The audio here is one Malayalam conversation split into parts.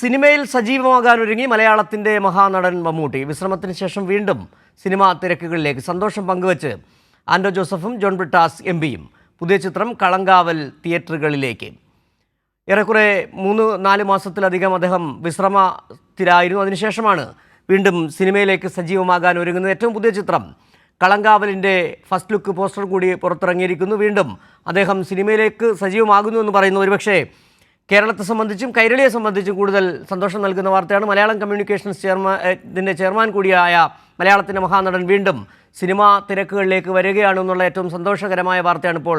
സിനിമയിൽ സജീവമാകാൻ ഒരുങ്ങി മലയാളത്തിന്റെ മഹാനടൻ മമ്മൂട്ടി. വിശ്രമത്തിന് ശേഷം വീണ്ടും സിനിമാ തിരക്കുകളിലേക്ക് സന്തോഷം പങ്കുവച്ച് ആൻഡോ ജോസഫും ജോൺ ബ്രിട്ടാസ് എം പിയും. പുതിയ ചിത്രം കളങ്കാവൽ തിയേറ്ററുകളിലേക്ക്. ഏറെക്കുറെ മൂന്ന് നാല് മാസത്തിലധികം അദ്ദേഹം വിശ്രമത്തിലായിരുന്നു. അതിനുശേഷമാണ് വീണ്ടും സിനിമയിലേക്ക് സജീവമാകാൻ ഒരുങ്ങുന്നത്. ഏറ്റവും പുതിയ ചിത്രം കളങ്കാവലിന്റെ ഫസ്റ്റ് ലുക്ക് പോസ്റ്റർ കൂടി പുറത്തിറങ്ങിയിരിക്കുന്നു. വീണ്ടും അദ്ദേഹം സിനിമയിലേക്ക് സജീവമാകുന്നു എന്ന് പറയുന്നു ഒരുപക്ഷേ കേരളത്തെ സംബന്ധിച്ചും കൈരളിയെ സംബന്ധിച്ചും കൂടുതൽ സന്തോഷം നൽകുന്ന വാർത്തയാണ്. മലയാളം കമ്മ്യൂണിക്കേഷൻസ് ചെയർമാൻ ഇതിന്റെ ചെയർമാൻ കൂടിയായ മലയാളത്തിന്റെ മഹാനടൻ വീണ്ടും സിനിമാ തിരക്കുകളിലേക്ക് വരികയാണെന്നുള്ള ഏറ്റവും സന്തോഷകരമായ വാർത്തയാണ് ഇപ്പോൾ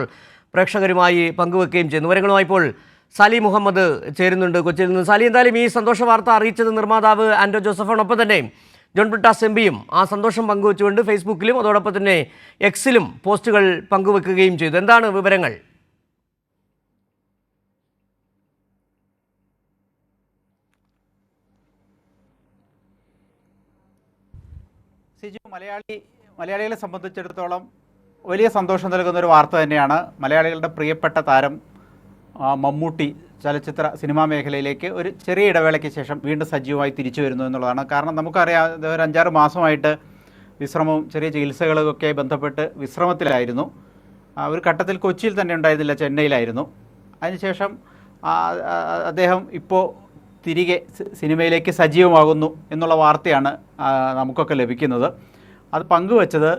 പ്രേക്ഷകരുമായി പങ്കുവെക്കുകയും ചെയ്യുന്നു വിവരങ്ങളുമായി ഇപ്പോൾ സാലി മുഹമ്മദ് ചേരുന്നുണ്ട് കൊച്ചിയിൽ നിന്ന്. സാലി എന്തായാലും ഈ സന്തോഷ വാർത്ത അറിയിച്ചത് നിർമ്മാതാവ് ആൻഡോ ജോസഫാണ്. ഒപ്പം തന്നെ ജോൺ ബ്രിട്ടാസ് എം പിയും ആ സന്തോഷം പങ്കുവെച്ചുകൊണ്ട് ഫേസ്ബുക്കിലും അതോടൊപ്പം തന്നെ എക്സിലും പോസ്റ്റുകൾ പങ്കുവെക്കുകയും ചെയ്തു. എന്താണ് വിവരങ്ങൾ? സിജു മലയാളി മലയാളികളെ സംബന്ധിച്ചിടത്തോളം വലിയ സന്തോഷം നൽകുന്ന ഒരു വാർത്ത തന്നെയാണ്. മലയാളികളുടെ പ്രിയപ്പെട്ട താരം മമ്മൂട്ടി ചലച്ചിത്ര സിനിമാ മേഖലയിലേക്ക് ഒരു ചെറിയ ഇടവേളയ്ക്ക് ശേഷം വീണ്ടും സജീവമായി തിരിച്ചു വരുന്നു എന്നുള്ളതാണ്. കാരണം നമുക്കറിയാം ഒരു അഞ്ചാറ് മാസമായിട്ട് വിശ്രമവും ചെറിയ ചികിത്സകളൊക്കെ ബന്ധപ്പെട്ട് വിശ്രമത്തിലായിരുന്നു. ഒരു ഘട്ടത്തിൽ കൊച്ചിയിൽ തന്നെ ഉണ്ടായിരുന്നില്ല ചെന്നൈയിലായിരുന്നു. അതിനുശേഷം അദ്ദേഹം ഇപ്പോൾ തിരികെ സിനിമയിലേക്ക് സജീവമാകുന്നു എന്നുള്ള വാർത്തയാണ് നമുക്കൊക്കെ ലഭിക്കുന്നത്. അത് പങ്കുവച്ചത്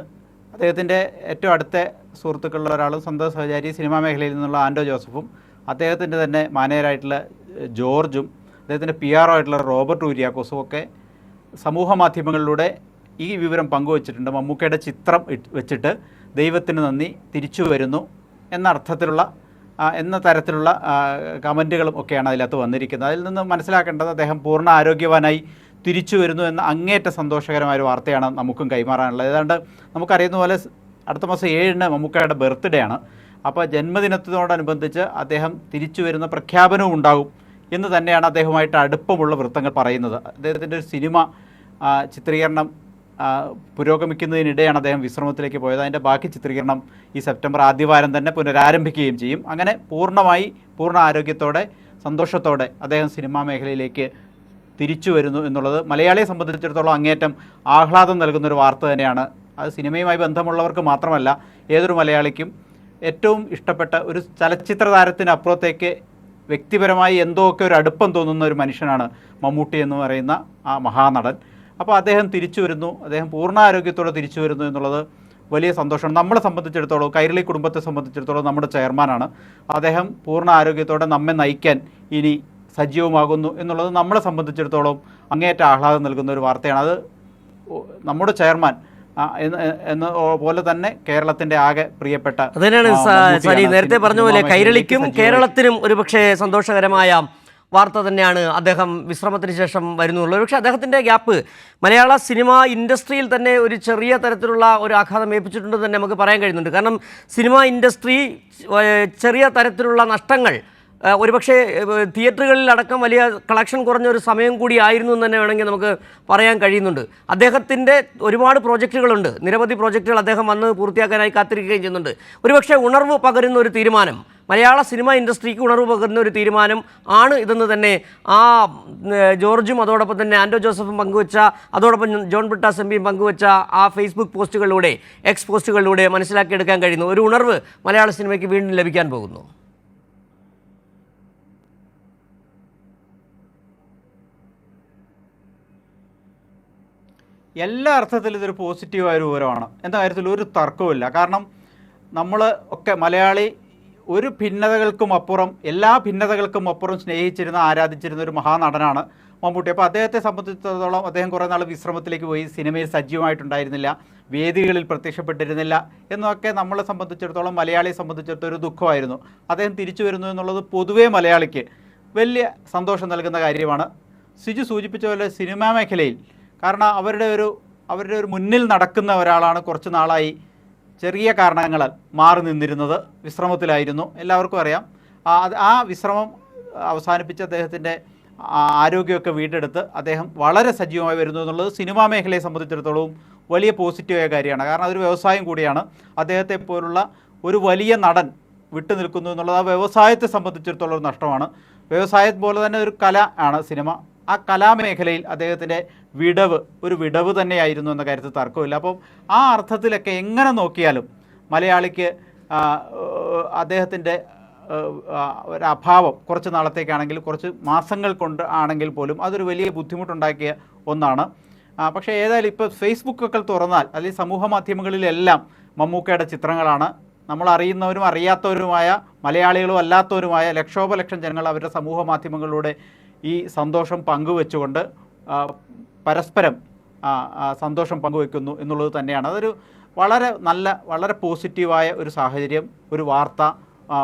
അദ്ദേഹത്തിന്റെ ഏറ്റവും അടുത്ത സുഹൃത്തുക്കളിൽ ഒരാളും സ്വന്തം സഹചാരി സിനിമാ മേഖലയിൽ നിന്നുള്ള ആൻഡോ ജോസഫും അദ്ദേഹത്തിന്റെ തന്നെ മാനേജരായിട്ടുള്ള ജോർജും അദ്ദേഹത്തിന്റെ പി ആർ ആയിട്ടുള്ള റോബർട്ട് ഊരിയാക്കോസും ഒക്കെ സമൂഹ മാധ്യമങ്ങളിലൂടെ ഈ വിവരം പങ്കുവച്ചിട്ടുണ്ട്. മമ്മൂക്കയുടെ ചിത്രം വെച്ചിട്ട് ദൈവത്തിന് നന്ദി തിരിച്ചു വരുന്നു എന്ന അർത്ഥത്തിലുള്ള എന്ന തരത്തിലുള്ള കമന്റുകളും ഒക്കെയാണ് അതിനകത്ത് വന്നിരിക്കുന്നത്. അതിൽ നിന്ന് മനസ്സിലാക്കേണ്ടത് അദ്ദേഹം പൂർണ ആരോഗ്യവാനായി തിരിച്ചു വരുന്നു എന്ന അങ്ങേറ്റ സന്തോഷകരമായ ഒരു വാർത്തയാണ് നമുക്കും കൈമാറാനുള്ളത്. ഏതാണ്ട് നമുക്കറിയുന്ന പോലെ അടുത്ത മാസം ഏഴിന് മമ്മൂക്കയുടെ ബർത്ത്ഡേ ആണ്. അപ്പോൾ ജന്മദിനത്തോടനുബന്ധിച്ച് അദ്ദേഹം തിരിച്ചു വരുന്ന പ്രഖ്യാപനവും ഉണ്ടാകും എന്ന് തന്നെയാണ് അദ്ദേഹവുമായിട്ട് അടുപ്പമുള്ള വൃത്തങ്ങൾ പറയുന്നത്. അദ്ദേഹത്തിന്റെ ഒരു സിനിമ ചിത്രീകരണം പുരോഗമിക്കുന്നതിനിടെയാണ് അദ്ദേഹം വിശ്രമത്തിലേക്ക് പോയത്. അതിന്റെ ബാക്കി ചിത്രീകരണം ഈ സെപ്റ്റംബർ ആദ്യവാരം തന്നെ പുനരാരംഭിക്കുകയും ചെയ്യും. അങ്ങനെ പൂർണമായി പൂർണ ആരോഗ്യത്തോടെ സന്തോഷത്തോടെ അദ്ദേഹം സിനിമാ മേഖലയിലേക്ക് തിരിച്ചു വരുന്നു എന്നുള്ളത് മലയാളിയെ സംബന്ധിച്ചിടത്തോളം അങ്ങേറ്റം ആഹ്ലാദം നൽകുന്നൊരു വാർത്ത തന്നെയാണ്. അത് സിനിമയുമായി ബന്ധമുള്ളവർക്ക് മാത്രമല്ല ഏതൊരു മലയാളിക്കും ഏറ്റവും ഇഷ്ടപ്പെട്ട ഒരു ചലച്ചിത്ര താരത്തിനപ്പുറത്തേക്ക് വ്യക്തിപരമായി എന്തോ ഒക്കെ ഒരു അടുപ്പം തോന്നുന്ന ഒരു മനുഷ്യനാണ് മമ്മൂട്ടി എന്ന് പറയുന്ന ആ മഹാനടൻ. അപ്പോൾ അദ്ദേഹം തിരിച്ചു വരുന്നു. അദ്ദേഹം പൂർണ ആരോഗ്യത്തോടെ തിരിച്ചു വരുന്നു എന്നുള്ളത് വലിയ സന്തോഷമാണ്. നമ്മളെ സംബന്ധിച്ചിടത്തോളം കൈരളി കുടുംബത്തെ സംബന്ധിച്ചിടത്തോളം നമ്മുടെ ചെയർമാനാണ്. അദ്ദേഹം പൂർണ ആരോഗ്യത്തോടെ നമ്മെ നയിക്കാൻ ഇനി സജീവമാകുന്നു എന്നുള്ളത് നമ്മളെ സംബന്ധിച്ചിടത്തോളം അങ്ങേയറ്റ ആഹ്ലാദം നൽകുന്ന ഒരു വാർത്തയാണ്. അത് നമ്മുടെ ചെയർമാൻ എന്ന് പോലെ തന്നെ കേരളത്തിന്റെ ആകെ പ്രിയപ്പെട്ട അത് തന്നെയാണ് ആ, സ- മമ്മൂട്ടിയാണ്. സലി നേരത്തെ പറഞ്ഞ പോലെ കൈരളിക്കും കേരളത്തിനും ഒരുപക്ഷെ സന്തോഷകരമായ വാർത്ത തന്നെയാണ് അദ്ദേഹം വിശ്രമത്തിന് ശേഷം വരുന്നുള്ളത്. പക്ഷേ അദ്ദേഹത്തിന്റെ ഗ്യാപ്പ് മലയാള സിനിമ ഇൻഡസ്ട്രിയിൽ തന്നെ ഒരു ചെറിയ തരത്തിലുള്ള ഒരു ആഘാതം ഏൽപ്പിച്ചിട്ടുണ്ട് തന്നെ നമുക്ക് പറയാൻ കഴിയുന്നുണ്ട്. കാരണം സിനിമ ഇൻഡസ്ട്രി ചെറിയ തരത്തിലുള്ള നഷ്ടങ്ങൾ ഒരുപക്ഷെ തിയേറ്ററുകളിൽ അടക്കം വലിയ കളക്ഷൻ കുറഞ്ഞ ഒരു സമയം കൂടി ആയിരുന്നു എന്ന് തന്നെ വേണമെങ്കിൽ നമുക്ക് പറയാൻ കഴിയുന്നുണ്ട്. അദ്ദേഹത്തിന്റെ ഒരുപാട് പ്രോജക്റ്റുകളുണ്ട്. നിരവധി പ്രോജക്റ്റുകൾ അദ്ദേഹം വന്ന് പൂർത്തിയാക്കാനായി കാത്തിരിക്കുകയും ചെയ്യുന്നുണ്ട്. ഒരുപക്ഷെ ഉണർവ് പകരുന്ന ഒരു തീരുമാനം മലയാള സിനിമ ഇൻഡസ്ട്രിക്ക് ഉണർവ് പകരുന്ന ഒരു തീരുമാനം ആണ് ഇതെന്ന് തന്നെ ആ ജോർജും അതോടൊപ്പം തന്നെ ആൻഡോ ജോസഫും പങ്കുവച്ച അതോടൊപ്പം ജോൺ ബ്രിട്ടാസ് എം പിയും പങ്കുവച്ച ആ ഫേസ്ബുക്ക് പോസ്റ്റുകളിലൂടെ എക്സ് പോസ്റ്റുകളിലൂടെ മനസ്സിലാക്കിയെടുക്കാൻ കഴിയുന്നു ഒരു ഉണർവ് മലയാള സിനിമയ്ക്ക് വീണ്ടും ലഭിക്കാൻ പോകുന്നു. എല്ലാ അർത്ഥത്തിലും ഇതൊരു പോസിറ്റീവായ ഒരു വിവരമാണ്. എന്താ കാര്യത്തിൽ ഒരു തർക്കവുമില്ല. കാരണം നമ്മൾ ഒക്കെ മലയാളി ഒരു ഭിന്നതകൾക്കും അപ്പുറം എല്ലാ ഭിന്നതകൾക്കും അപ്പുറം സ്നേഹിച്ചിരുന്ന ആരാധിച്ചിരുന്ന ഒരു മഹാനടനാണ് മമ്മൂട്ടി. അപ്പോൾ അദ്ദേഹത്തെ സംബന്ധിച്ചിടത്തോളം അദ്ദേഹം കുറേ നാൾ വിശ്രമത്തിലേക്ക് പോയി സിനിമയിൽ സജീവമായിട്ടുണ്ടായിരുന്നില്ല വേദികളിൽ പ്രത്യക്ഷപ്പെട്ടിരുന്നില്ല എന്നൊക്കെ നമ്മളെ സംബന്ധിച്ചിടത്തോളം മലയാളിയെ സംബന്ധിച്ചിടത്തോളം ഒരു ദുഃഖമായിരുന്നു. അദ്ദേഹം തിരിച്ചു വരുന്നു എന്നുള്ളത് പൊതുവേ മലയാളിക്ക് വലിയ സന്തോഷം നൽകുന്ന കാര്യമാണ്. സിജു സൂചിപ്പിച്ച പോലെ സിനിമാ മേഖലയിൽ കാരണം അവരുടെ ഒരു അവരുടെ ഒരു മുന്നിൽ നടക്കുന്ന ഒരാളാണ് കുറച്ച് നാളായി ചെറിയ കാരണങ്ങളാൽ മാറി നിന്നിരുന്നത് വിശ്രമത്തിലായിരുന്നു. എല്ലാവർക്കും അറിയാം. ആ വിശ്രമം അവസാനിപ്പിച്ച അദ്ദേഹത്തിന്റെ ആരോഗ്യമൊക്കെ വീണ്ടെടുത്ത് അദ്ദേഹം വളരെ സജീവമായി വരുന്നു എന്നുള്ളത് സിനിമാ മേഖലയെ സംബന്ധിച്ചിടത്തോളം വലിയ പോസിറ്റീവായ കാര്യമാണ്. കാരണം അതൊരു വ്യവസായം കൂടിയാണ്. അദ്ദേഹത്തെ പോലുള്ള ഒരു വലിയ നടൻ വിട്ടു നിൽക്കുന്നു എന്നുള്ളത് ആ വ്യവസായത്തെ സംബന്ധിച്ചിടത്തോളം ഒരു നഷ്ടമാണ്. വ്യവസായം പോലെ തന്നെ ഒരു കല ആണ് സിനിമ. ആ കലാമേഖലയിൽ അദ്ദേഹത്തിന്റെ വിടവ് ഒരു വിടവ് തന്നെയായിരുന്നു എന്ന കാര്യത്തിൽ തർക്കമില്ല. അപ്പോൾ ആ അർത്ഥത്തിലൊക്കെ എങ്ങനെ നോക്കിയാലും മലയാളിക്ക് അദ്ദേഹത്തിന്റെ ഒരു അഭാവം കുറച്ച് നാളത്തേക്കാണെങ്കിൽ കുറച്ച് മാസങ്ങൾ കൊണ്ട് ആണെങ്കിൽ പോലും അതൊരു വലിയ ബുദ്ധിമുട്ടുണ്ടാക്കിയ ഒന്നാണ്. പക്ഷേ ഏതായാലും ഇപ്പോൾ ഫേസ്ബുക്കൊക്കെ തുറന്നാൽ അല്ലെങ്കിൽ സമൂഹ മാധ്യമങ്ങളിലെല്ലാം മമ്മൂക്കയുടെ ചിത്രങ്ങളാണ്. നമ്മൾ അറിയുന്നവരും അറിയാത്തവരുമായ മലയാളികളും അല്ലാത്തവരുമായ ലക്ഷോപലക്ഷം ജനങ്ങൾ അവരുടെ സമൂഹ മാധ്യമങ്ങളിലൂടെ ഈ സന്തോഷം പങ്കുവെച്ചുകൊണ്ട് പരസ്പരം സന്തോഷം പങ്കുവെക്കുന്നു എന്നുള്ളത് തന്നെയാണ്. അതൊരു വളരെ നല്ല വളരെ പോസിറ്റീവായ ഒരു സാഹചര്യം ഒരു വാർത്ത ആ,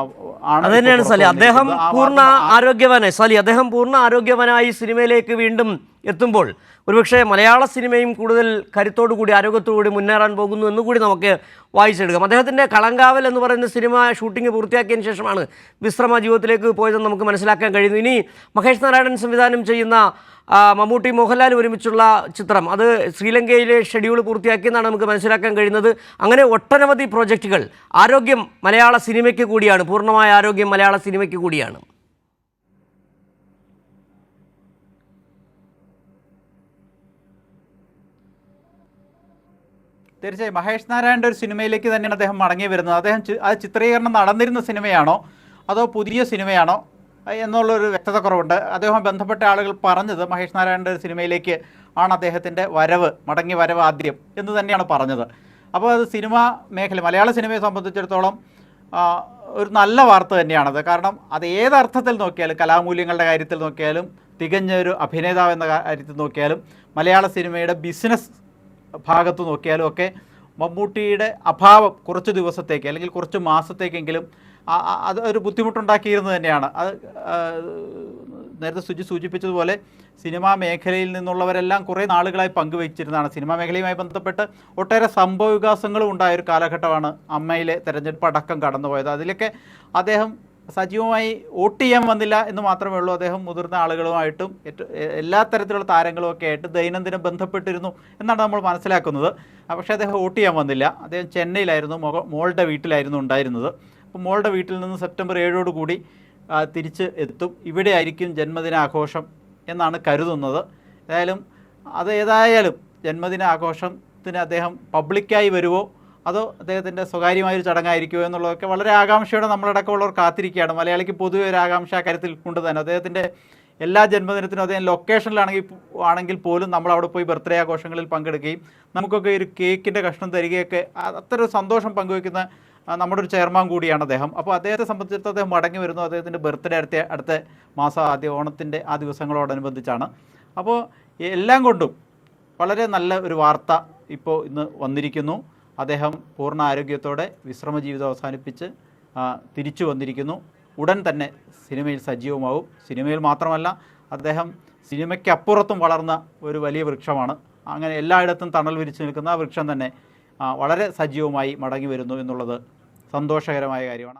ആണ് അത് തന്നെയാണ് സലി. അദ്ദേഹം പൂർണ ആരോഗ്യവാനായി സലി അദ്ദേഹം പൂർണ ആരോഗ്യവാനായി സിനിമയിലേക്ക് വീണ്ടും എത്തുമ്പോൾ ഒരുപക്ഷെ മലയാള സിനിമയും കൂടുതൽ കരുത്തോടു കൂടി ആരോഗ്യത്തോടു കൂടി മുന്നേറാൻ പോകുന്നു എന്നുകൂടി നമുക്ക് വായിച്ചെടുക്കാം. അദ്ദേഹത്തിന്റെ കളങ്കാവൽ എന്ന് പറയുന്ന സിനിമ ഷൂട്ടിംഗ് പൂർത്തിയാക്കിയതിന് ശേഷമാണ് വിശ്രമ ജീവിതത്തിലേക്ക് പോയതെന്ന് നമുക്ക് മനസ്സിലാക്കാൻ കഴിയുന്നു. ഇനി മഹേഷ് നാരായണൻ സംവിധാനം ചെയ്യുന്ന മമ്മൂട്ടി മോഹൻലാൽ ഒരുമിച്ചുള്ള ചിത്രം. അത് ശ്രീലങ്കയിലെ ഷെഡ്യൂൾ പൂർത്തിയാക്കിയെന്നാണ് നമുക്ക് മനസ്സിലാക്കാൻ കഴിയുന്നത്. അങ്ങനെ ഒട്ടനവധി പ്രോജക്റ്റുകൾ ആരോഗ്യം മലയാള സിനിമയ്ക്ക് കൂടിയാണ്. പൂർണമായ ആരോഗ്യം മലയാള സിനിമയ്ക്ക് കൂടിയാണ്. തീർച്ചയായും മഹേഷ് നാരായണന്റെ ഒരു സിനിമയിലേക്ക് തന്നെയാണ് അദ്ദേഹം മടങ്ങി വരുന്നത്. അദ്ദേഹം അത് ചിത്രീകരണം നടന്നിരുന്ന സിനിമയാണോ അതോ പുതിയ സിനിമയാണോ എന്നുള്ളൊരു വ്യക്തത കുറവുണ്ട് അദ്ദേഹം ബന്ധപ്പെട്ട ആളുകൾ പറഞ്ഞത് മഹേഷ് നാരായണന്റെ ഒരു സിനിമയിലേക്ക് ആണ് അദ്ദേഹത്തിന്റെ വരവ് മടങ്ങി വരവ് ആദ്യം എന്ന് തന്നെയാണ് പറഞ്ഞത്. അപ്പോൾ അത് സിനിമ മേഖല മലയാള സിനിമയെ സംബന്ധിച്ചിടത്തോളം ഒരു നല്ല വാർത്ത തന്നെയാണത്. കാരണം അത് ഏതർത്ഥത്തിൽ നോക്കിയാലും കലാമൂല്യങ്ങളുടെ കാര്യത്തിൽ നോക്കിയാലും തികഞ്ഞൊരു അഭിനേതാവ് എന്ന കാര്യത്തിൽ നോക്കിയാലും മലയാള സിനിമയുടെ ബിസിനസ് ഭാഗത്ത് നോക്കിയാലും ഒക്കെ മമ്മൂട്ടിയുടെ അഭാവം കുറച്ച് ദിവസത്തേക്ക് അല്ലെങ്കിൽ കുറച്ച് മാസത്തേക്കെങ്കിലും അത് ഒരു ബുദ്ധിമുട്ടുണ്ടാക്കിയിരുന്നു തന്നെയാണ്. അത് നേരത്തെ സുജി സൂചിപ്പിച്ചതുപോലെ സിനിമാ മേഖലയിൽ നിന്നുള്ളവരെല്ലാം കുറേ നാളുകളായി പങ്കുവച്ചിരുന്നതാണ്. സിനിമാ മേഖലയുമായി ബന്ധപ്പെട്ട് ഒട്ടേറെ സംഭവ വികാസങ്ങളും ഉണ്ടായ ഒരു കാലഘട്ടമാണ് അമ്മയിലെ തെരഞ്ഞെടുപ്പ് അടക്കം കടന്നുപോയത്. അതിലൊക്കെ അദ്ദേഹം സജീവമായി വോട്ട് ചെയ്യാൻ വന്നില്ല എന്ന് മാത്രമേ ഉള്ളൂ അദ്ദേഹം മുതിർന്ന ആളുകളുമായിട്ടും എല്ലാ തരത്തിലുള്ള താരങ്ങളും ഒക്കെ ആയിട്ട് ദൈനംദിനം ബന്ധപ്പെട്ടിരുന്നു എന്നാണ് നമ്മൾ മനസ്സിലാക്കുന്നത്. പക്ഷേ അദ്ദേഹം വോട്ട് ചെയ്യാൻ വന്നില്ല. അദ്ദേഹം ചെന്നൈയിലായിരുന്നു മോളുടെ വീട്ടിലായിരുന്നു ഉണ്ടായിരുന്നത്. അപ്പോൾ മോളുടെ വീട്ടിൽ നിന്ന് സെപ്റ്റംബർ ഏഴോടുകൂടി കൂടി തിരിച്ച് എത്തും. ഇവിടെ ആയിരിക്കും ജന്മദിനാഘോഷം എന്നാണ് കരുതുന്നത്. ഏതായാലും അത് ഏതായാലും ജന്മദിന ആഘോഷത്തിന് അദ്ദേഹം പബ്ലിക്കായി വരുമോ അതോ അദ്ദേഹത്തിന്റെ സ്വകാര്യമായൊരു ചടങ്ങായിരിക്കുമോ എന്നുള്ളതൊക്കെ വളരെ ആകാംക്ഷയോടെ നമ്മളടക്കമുള്ളവർ കാത്തിരിക്കുകയാണ്. മലയാളിക്ക് പൊതുവെ ഒരു ആകാംക്ഷ കാര്യത്തിൽ കൊണ്ട് തന്നെ. അദ്ദേഹത്തിന്റെ എല്ലാ ജന്മദിനത്തിനും അദ്ദേഹം ലൊക്കേഷനിലാണെങ്കിൽ ആണെങ്കിൽ പോലും നമ്മൾ അവിടെ പോയി ബർത്ത്ഡേ ആഘോഷങ്ങളിൽ പങ്കെടുക്കുകയും നമുക്കൊക്കെ ഒരു കേക്കിന്റെ കഷ്ണം തരികയൊക്കെ അത്ര സന്തോഷം പങ്കുവയ്ക്കുന്ന നമ്മുടെ ഒരു ചെയർമാൻ കൂടിയാണ് അദ്ദേഹം. അപ്പോൾ അദ്ദേഹത്തെ സംബന്ധിച്ചിടത്തോളം അദ്ദേഹം മടങ്ങി വരുന്നു. അദ്ദേഹത്തിന്റെ ബർത്ത്ഡേ അടുത്ത അടുത്ത മാസം ആദ്യ ഓണത്തിന്റെ ആ ദിവസങ്ങളോടനുബന്ധിച്ചാണ്. അപ്പോൾ എല്ലാം കൊണ്ടും വളരെ നല്ല ഒരു വാർത്ത ഇപ്പോൾ ഇന്ന് വന്നിരിക്കുന്നു. അദ്ദേഹം പൂർണ ആരോഗ്യത്തോടെ വിശ്രമ ജീവിതം അവസാനിപ്പിച്ച് തിരിച്ചു വന്നിരിക്കുന്നു. ഉടൻ തന്നെ സിനിമയിൽ സജീവമാവും. സിനിമയിൽ മാത്രമല്ല അദ്ദേഹം സിനിമയ്ക്കപ്പുറത്തും വളർന്ന ഒരു വലിയ വൃക്ഷമാണ്. അങ്ങനെ എല്ലായിടത്തും തണൽ വിരിച്ചു നിൽക്കുന്ന ആ വൃക്ഷം തന്നെ വളരെ സജീവമായി മടങ്ങി വരുന്നു എന്നുള്ളത് സന്തോഷകരമായ കാര്യമാണ്.